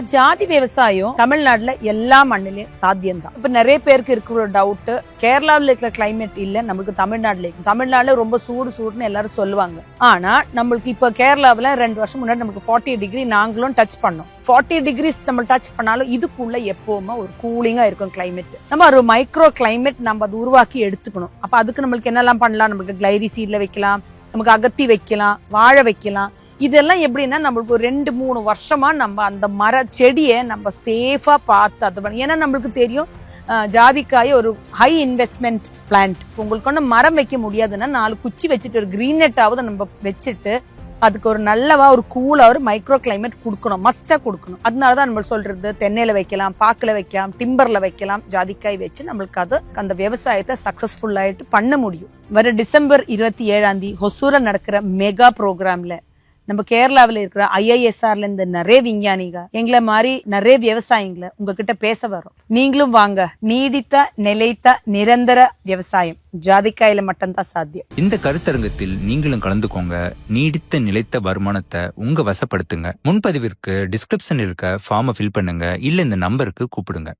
இப்ப ஜாதி விவசாயம் தமிழ்நாட்டுல எல்லா மண்ணிலையும் சாத்தியம்தான். இப்ப நிறைய பேருக்கு இருக்கிற ஒரு டவுட் கேரளாவில் இருக்கிற கிளைமேட் இல்ல நம்மளுக்கு தமிழ்நாட்டுல தமிழ்நாட்டில் ரொம்ப சூடு சூடுன்னு எல்லாரும் சொல்லுவாங்க. ஆனா நம்மளுக்கு இப்ப கேரளாவில் ரெண்டு வருஷம் முன்னாடி நமக்கு ஃபார்ட்டி டிகிரி நாங்களும் டச் பண்ணோம். ஃபார்ட்டி டிகிரிஸ் நம்ம டச் பண்ணாலும் இதுக்குள்ள எப்பவுமே ஒரு கூலிங்கா இருக்கும் கிளைமேட் நம்ம ஒரு மைக்ரோ கிளைமேட் நம்ம அதை உருவாக்கி எடுத்துக்கணும். அப்ப அதுக்கு நம்மளுக்கு என்னெல்லாம் பண்ணலாம்? நம்மளுக்கு கிளைரி சீட்ல வைக்கலாம் நமக்கு அகத்தி வைக்கலாம் வாழை வைக்கலாம். இதெல்லாம் எப்படின்னா நம்மளுக்கு ஒரு ரெண்டு மூணு வருஷமாக நம்ம அந்த மர செடியை நம்ம சேஃபாக பார்த்து அது பண்ண ஏன்னா நம்மளுக்கு தெரியும் ஜாதிக்காய் ஒரு ஹை இன்வெஸ்ட்மெண்ட் பிளான்ட் உங்களுக்கு ஒன்றும் மரம் வைக்க முடியாதுன்னா நாலு குச்சி வச்சுட்டு ஒரு கிரீன் நெட்டாவது நம்ம வச்சுட்டு அதுக்கு ஒரு நல்லவா ஒரு கூலாக ஒரு மைக்ரோ கிளைமேட் கொடுக்கணும். மஸ்ட்டாக கொடுக்கணும். அதனால தான் நம்ம சொல்கிறது தென்னையில் வைக்கலாம் பாக்கில் வைக்கலாம் டிம்பரில் வைக்கலாம் ஜாதிக்காய் வச்சு நம்மளுக்கு அது அந்த விவசாயத்தை சக்ஸஸ்ஃபுல்லாகிட்டு பண்ண முடியும். வர டிசம்பர் இருபத்தி ஏழாம் தேதி நடக்கிற மெகா ப்ரோக்ராமில் நம்ம கேரளாவில் இருக்கிற ஐஐஎஸ்ஆர்ல இருந்து நிறைய விஞ்ஞானிங்க எங்களை மாதிரி நிறைய விவசாயிங்களை உங்ககிட்ட பேச வரோம் நீங்களும் வாங்க. நீடித்த நிலைத்த நிரந்தர விவசாயம் ஜாதிக்காயில மட்டும்தான் சாத்தியம். இந்த கருத்தரங்கத்தில் நீங்களும் கலந்துக்கோங்க. நீடித்த நிலைத்த வருமானத்தை உங்க வசப்படுத்துங்க. முன்பதிவிற்கு டிஸ்கிரிப்ஷன் இருக்க ஃபார்மை ஃபில் பண்ணுங்க. இல்ல இந்த நம்பருக்கு கூப்பிடுங்க.